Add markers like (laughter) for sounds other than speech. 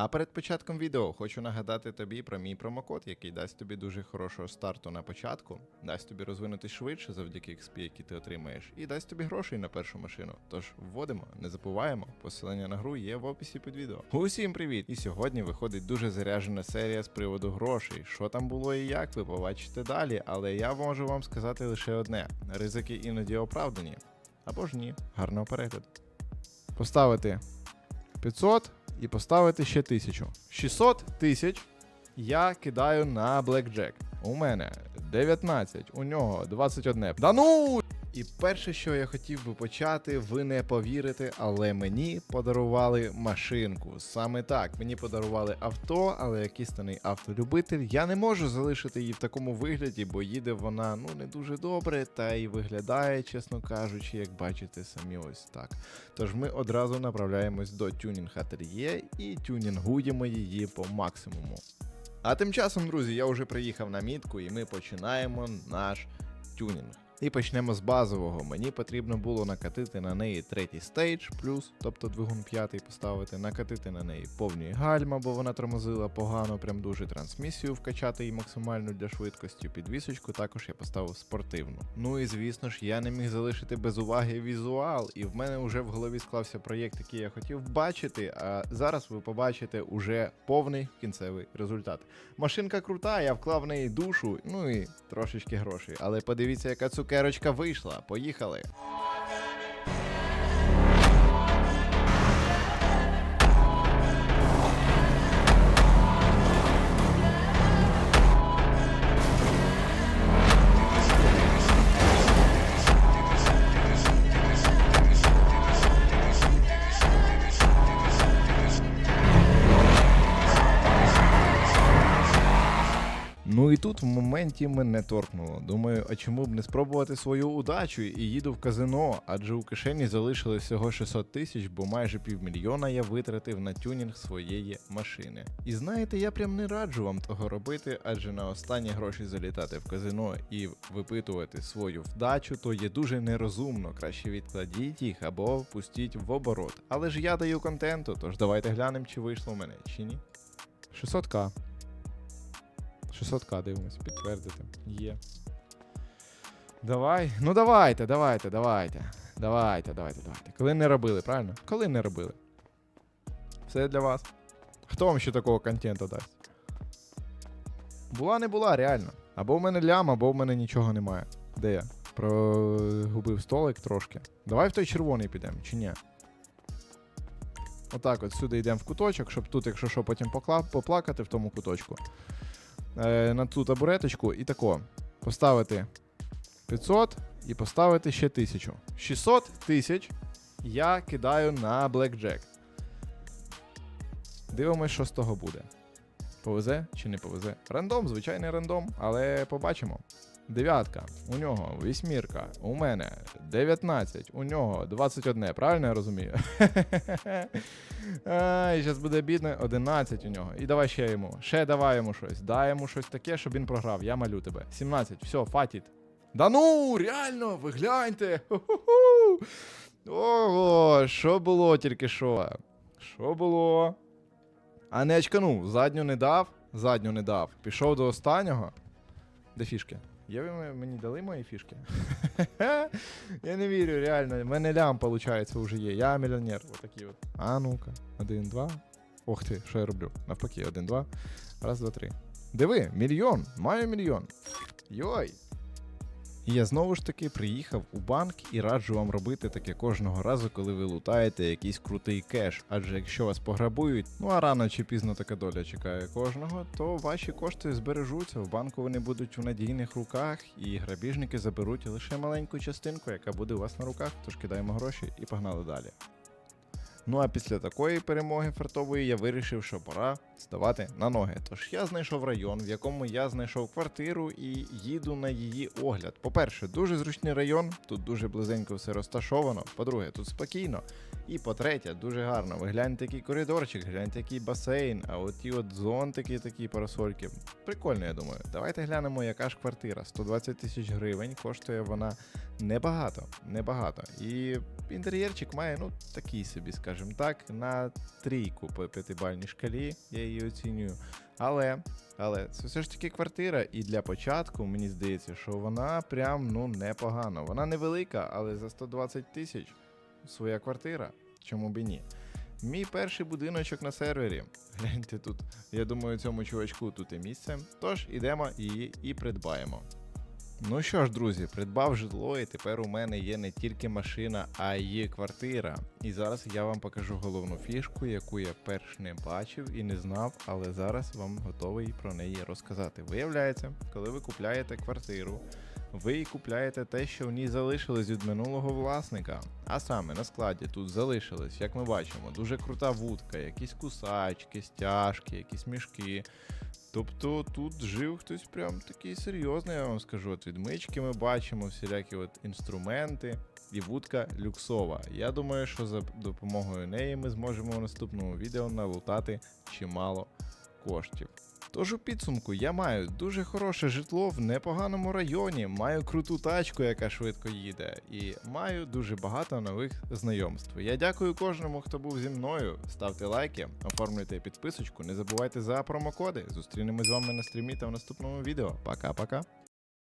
А перед початком відео хочу нагадати тобі про мій промокод, який дасть тобі дуже хорошого старту на початку, дасть тобі розвинутись швидше завдяки XP, який ти отримаєш, і дасть тобі грошей на першу машину. Тож вводимо, не забуваємо. Посилання на гру є в описі під відео. Усім привіт! І сьогодні виходить дуже заряджена серія з приводу грошей. Що там було і як, ви побачите далі, але я можу вам сказати лише одне: ризики іноді оправдані. Або ж ні. Гарного перегляду. Поставити 500 і поставити ще тисячу. 600 тисяч я кидаю на блекджек. У мене 19, у нього 21. Да ну! І перше, що я хотів би почати, ви не повірите, але мені подарували машинку. Саме так, мені подарували авто, але як істинний автолюбитель, я не можу залишити її в такому вигляді, бо їде вона ну не дуже добре, та й виглядає, чесно кажучи, як бачите самі ось так. Тож ми одразу направляємось до тюнінг ательє і тюнінгуємо її по максимуму. А тим часом, друзі, я вже приїхав на мітку, і ми починаємо наш тюнінг. І почнемо з базового. Мені потрібно було накатити на неї третій стейдж, плюс, тобто двигун п'ятий поставити, накатити на неї повні гальма, бо вона тормозила погано, прям дуже трансмісію вкачати її максимальну для швидкості. Підвісочку також я поставив спортивну. Ну і звісно ж, я не міг залишити без уваги візуал, і в мене вже в голові склався проєкт, який я хотів бачити. А зараз ви побачите уже повний кінцевий результат. Машинка крута, я вклав в неї душу, ну і трошечки грошей. Але подивіться, яка цукерочка вийшла. Поїхали. Ну і тут в моменті мене торкнуло. Думаю, а чому б не спробувати свою удачу і їду в казино, адже у кишені залишилось всього 600 тисяч, бо майже півмільйона я витратив на тюнінг своєї машини. І знаєте, я прям не раджу вам того робити, адже на останні гроші залітати в казино і випитувати свою вдачу, то є дуже нерозумно. Краще відкладіть їх або впустіть в оборот. Але ж я даю контенту, тож давайте глянемо, чи вийшло в мене, чи ні. 600к. 600к дивимось, підтвердити. Є. Давай. Ну давайте, давайте, давайте. Давайте, давайте, давайте. Коли не робили, правильно? Коли не робили. Все для вас. Хто вам ще такого контенту дасть? Була не була, реально. Або в мене лям, або в мене нічого немає. Де я? Прогубив столик трошки. Давай в той червоний підемо, чи ні? Отак, от сюди йдемо в куточок, щоб тут, якщо що, потім поплакати в тому куточку е, на ту табуреточку і тако. Поставити 500 і поставити ще 1000. 600 тисяч я кидаю на блекджек. Дивимось, що з того буде. Повезе чи не повезе? Рандом, звичайний рандом, але побачимо. Дев'ятка, у нього вісьмірка, у мене 19, у нього 21, правильно я розумію? (laughs) Ай, зараз буде бідно, 11 у нього. І давай ще йому. Ще давай йому щось. Дай йому щось таке, щоб він програв. Я малю тебе. 17, все, фатіт. Да ну, реально, ви гляньте. Ого, що було тільки що? Що було? А не очканув, задню не дав, задню не дав. Пішов до останнього. Де фішки? Є ви мені дали мої фішки? (laughs) Я не вірю, реально. В мене лям, виходить, вже є. Я мільйонер. Отакий от. А ну-ка. Один, два. Ох ти, що я роблю? Навпаки, один, два. Раз, два, три. Диви, мільйон. Маю мільйон. Йой. І я знову ж таки приїхав у банк і раджу вам робити таке кожного разу, коли ви лутаєте якийсь крутий кеш. Адже якщо вас пограбують, ну а рано чи пізно така доля чекає кожного, то ваші кошти збережуться. В банку вони будуть у надійних руках, і грабіжники заберуть лише маленьку частинку, яка буде у вас на руках. Тож кидаємо гроші і погнали далі. Ну а після такої перемоги фартової я вирішив, що пора ставати на ноги. Тож я знайшов район, в якому я знайшов квартиру і їду на її огляд. По-перше, дуже зручний район, тут дуже близенько все розташовано. По-друге, тут спокійно. І по-третє, дуже гарно. Ви гляньте, який коридорчик, гляньте, який басейн, а от ті от зонтики, такі парасольки. Прикольно, я думаю. Давайте глянемо, яка ж квартира. 120 тисяч гривень коштує вона небагато, небагато. І інтер'єрчик має, ну, такий собі, скажімо так, на трійку по п'ятибальній шкалі, я її оцінюю. Але, але це все ж таки квартира, і для початку мені здається, що вона прям ну непогано. Вона невелика, але за 120 тисяч своя квартира. Чому б і ні? Мій перший будиночок на сервері. Гляньте тут. Я думаю, цьому чувачку тут і місце. Тож ідемо її і придбаємо. Ну що ж, друзі, придбав житло, і тепер у мене є не тільки машина, а й квартира. І зараз я вам покажу головну фішку, яку я перш не бачив і не знав, але зараз вам готовий про неї розказати. Виявляється, коли ви купляєте квартиру, ви купляєте те, що в ній залишилось від минулого власника. А саме на складі тут залишилось, як ми бачимо, дуже крута вудка, якісь кусачки, стяжки, якісь мішки. Тобто тут жив хтось прям такий серйозний, я вам скажу. От відмички ми бачимо, всілякі от інструменти і вудка люксова. Я думаю, що за допомогою неї ми зможемо в наступному відео налутати чимало коштів. Тож у підсумку я маю дуже хороше житло в непоганому районі, маю круту тачку, яка швидко їде, і маю дуже багато нових знайомств. Я дякую кожному, хто був зі мною. Ставте лайки, оформлюйте підписочку, не забувайте за промокоди. Зустрінемось з вами на стрімі та в наступному відео. Пока-пока.